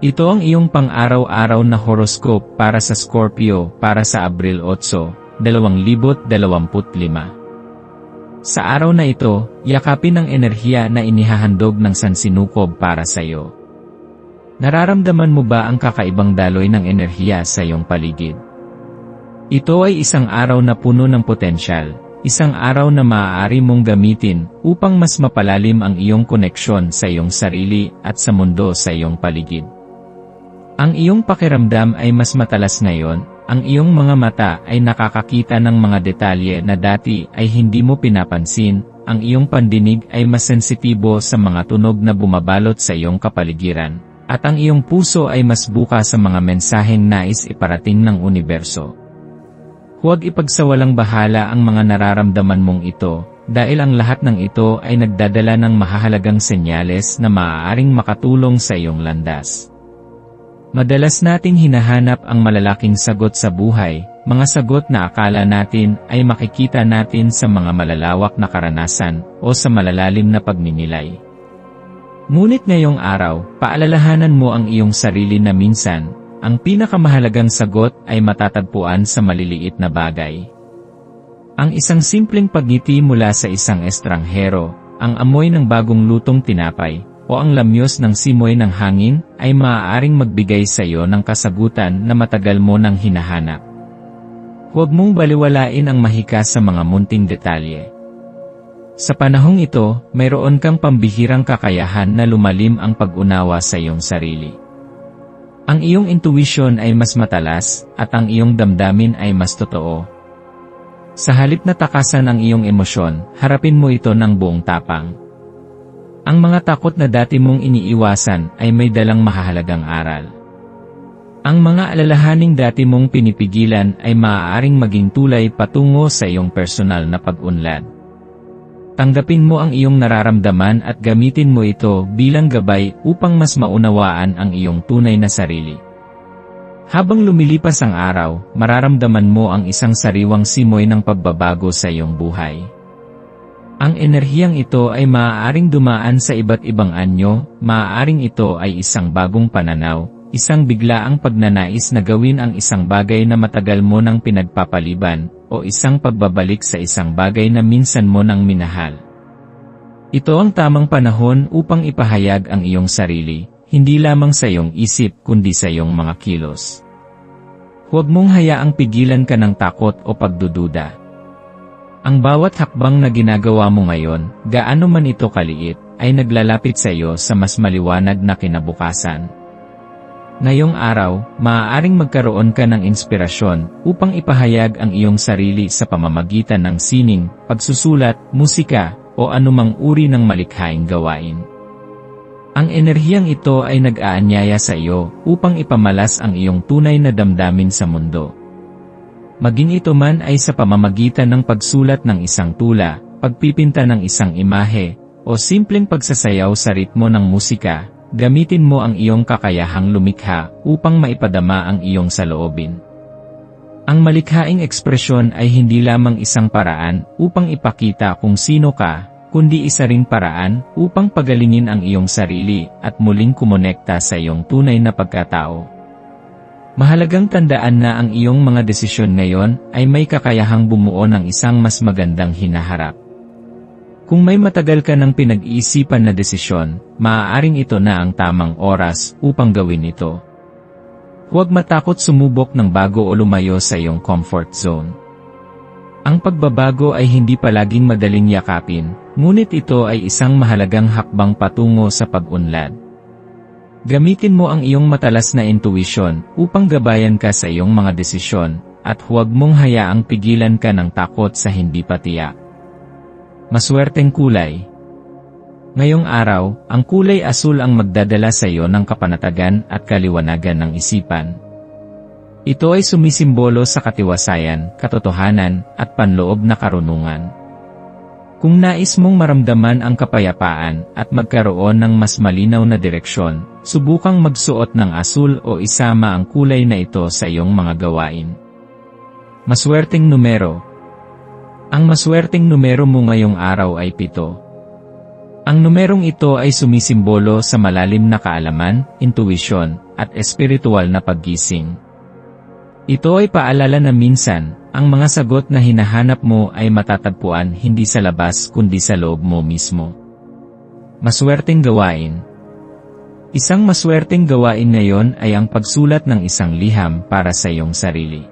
Ito ang iyong pang-araw-araw na horoscope para sa Scorpio para sa Abril 8, 2025. Sa araw na ito, yakapin ang enerhiya na inihahandog ng sansinukob para sa iyo. Nararamdaman mo ba ang kakaibang daloy ng enerhiya sa iyong paligid? Ito ay isang araw na puno ng potensyal, isang araw na maaari mong gamitin upang mas mapalalim ang iyong koneksyon sa iyong sarili at sa mundo sa iyong paligid. Ang iyong pakiramdam ay mas matalas ngayon, ang iyong mga mata ay nakakakita ng mga detalye na dati ay hindi mo pinapansin, ang iyong pandinig ay mas sensitibo sa mga tunog na bumabalot sa iyong kapaligiran, at ang iyong puso ay mas buka sa mga mensaheng nais iparating ng universo. Huwag ipagsawalang bahala ang mga nararamdaman mong ito, dahil ang lahat ng ito ay nagdadala ng mahahalagang senyales na maaaring makatulong sa iyong landas. Madalas nating hinahanap ang malalaking sagot sa buhay, mga sagot na akala natin ay makikita natin sa mga malalawak na karanasan o sa malalalim na pagninilay. Ngunit ngayong araw, paalalahanan mo ang iyong sarili na minsan, ang pinakamahalagang sagot ay matatagpuan sa maliliit na bagay. Ang isang simpleng pagngiti mula sa isang estranghero, ang amoy ng bagong lutong tinapay, o ang lamyos ng simoy ng hangin ay maaaring magbigay sa iyo ng kasagutan na matagal mo nang hinahanap. Huwag mong baliwalain ang mahika sa mga munting detalye. Sa panahong ito, mayroon kang pambihirang kakayahan na lumalim ang pag-unawa sa iyong sarili. Ang iyong intuition ay mas matalas, at ang iyong damdamin ay mas totoo. Sa halip na takasan ang iyong emosyon, harapin mo ito ng buong tapang. Ang mga takot na dati mong iniiwasan ay may dalang mahahalagang aral. Ang mga alalahaning dati mong pinipigilan ay maaaring maging tulay patungo sa iyong personal na pag-unlad. Tanggapin mo ang iyong nararamdaman at gamitin mo ito bilang gabay upang mas maunawaan ang iyong tunay na sarili. Habang lumilipas ang araw, mararamdaman mo ang isang sariwang simoy ng pagbabago sa iyong buhay. Ang enerhiyang ito ay maaaring dumaan sa iba't ibang anyo, maaaring ito ay isang bagong pananaw, isang biglaang pagnanais na gawin ang isang bagay na matagal mo nang pinagpapaliban, o isang pagbabalik sa isang bagay na minsan mo nang minahal. Ito ang tamang panahon upang ipahayag ang iyong sarili, hindi lamang sa iyong isip kundi sa iyong mga kilos. Huwag mong hayaang pigilan ka ng takot o pagdududa. Ang bawat hakbang na ginagawa mo ngayon, gaano man ito kaliit, ay naglalapit sa iyo sa mas maliwanag na kinabukasan. Ngayong araw, maaaring magkaroon ka ng inspirasyon upang ipahayag ang iyong sarili sa pamamagitan ng sining, pagsusulat, musika, o anumang uri ng malikhaing gawain. Ang enerhiyang ito ay nag-aanyaya sa iyo upang ipamalas ang iyong tunay na damdamin sa mundo. Maging ito man ay sa pamamagitan ng pagsulat ng isang tula, pagpipinta ng isang imahe, o simpleng pagsasayaw sa ritmo ng musika, gamitin mo ang iyong kakayahang lumikha upang maipadama ang iyong saloobin. Ang malikhaing ekspresyon ay hindi lamang isang paraan upang ipakita kung sino ka, kundi isa ring paraan upang pagalingin ang iyong sarili at muling kumonekta sa iyong tunay na pagkatao. Mahalagang tandaan na ang iyong mga desisyon ngayon ay may kakayahang bumuo ng isang mas magandang hinaharap. Kung may matagal ka ng pinag-iisipan na desisyon, maaaring ito na ang tamang oras upang gawin ito. Huwag matakot sumubok ng bago o lumayo sa iyong comfort zone. Ang pagbabago ay hindi palaging madaling yakapin, ngunit ito ay isang mahalagang hakbang patungo sa pag-unlad. Gamitin mo ang iyong matalas na intuition upang gabayan ka sa iyong mga desisyon, at huwag mong hayaang pigilan ka ng takot sa hindi patiyak. Maswerteng kulay Ngayong araw, ang kulay asul ang magdadala sa iyo ng kapanatagan at kaliwanagan ng isipan. Ito ay sumisimbolo sa katiwasayan, katotohanan, at panloob na karunungan. Kung nais mong maramdaman ang kapayapaan at magkaroon ng mas malinaw na direksyon, subukang magsuot ng asul o isama ang kulay na ito sa iyong mga gawain. Maswerteng numero Ang maswerteng numero mo ngayong araw ay pito. Ang numerong ito ay sumisimbolo sa malalim na kaalaman, intuwisyon, at espiritual na paggising. Ito ay paalala na minsan, ang mga sagot na hinahanap mo ay matatagpuan hindi sa labas kundi sa loob mo mismo. Maswerteng gawain Isang maswerteng gawain ngayon ay ang pagsulat ng isang liham para sa iyong sarili.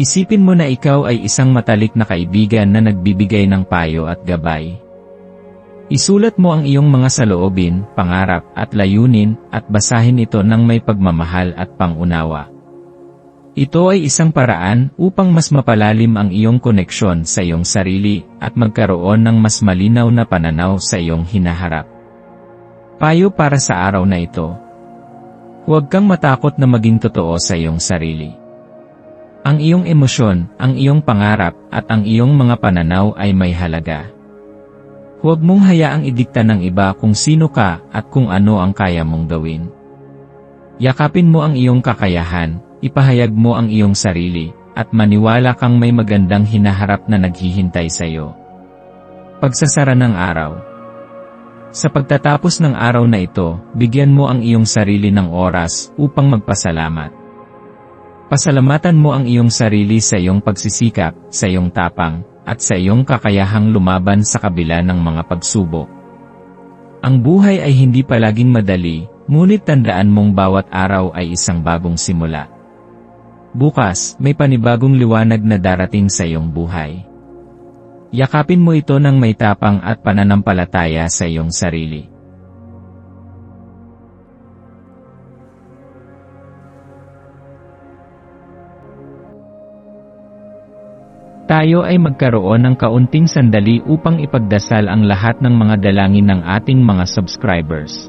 Isipin mo na ikaw ay isang matalik na kaibigan na nagbibigay ng payo at gabay. Isulat mo ang iyong mga saloobin, pangarap at layunin at basahin ito ng may pagmamahal at pangunawa. Ito ay isang paraan upang mas mapalalim ang iyong koneksyon sa iyong sarili at magkaroon ng mas malinaw na pananaw sa iyong hinaharap. Payo para sa araw na ito. Huwag kang matakot na maging totoo sa iyong sarili. Ang iyong emosyon, ang iyong pangarap, at ang iyong mga pananaw ay may halaga. Huwag mong hayaang idikta ng iba kung sino ka at kung ano ang kaya mong gawin. Yakapin mo ang iyong kakayahan, ipahayag mo ang iyong sarili, at maniwala kang may magandang hinaharap na naghihintay sa iyo. Pagsasara ng araw Sa pagtatapos ng araw na ito, bigyan mo ang iyong sarili ng oras upang magpasalamat. Pasalamatan mo ang iyong sarili sa iyong pagsisikap, sa iyong tapang, at sa iyong kakayahang lumaban sa kabila ng mga pagsubok. Ang buhay ay hindi palaging madali, ngunit tandaan mong bawat araw ay isang bagong simula. Bukas, may panibagong liwanag na darating sa iyong buhay. Yakapin mo ito ng may tapang at pananampalataya sa iyong sarili. Tayo ay magkaroon ng kaunting sandali upang ipagdasal ang lahat ng mga dalangin ng ating mga subscribers,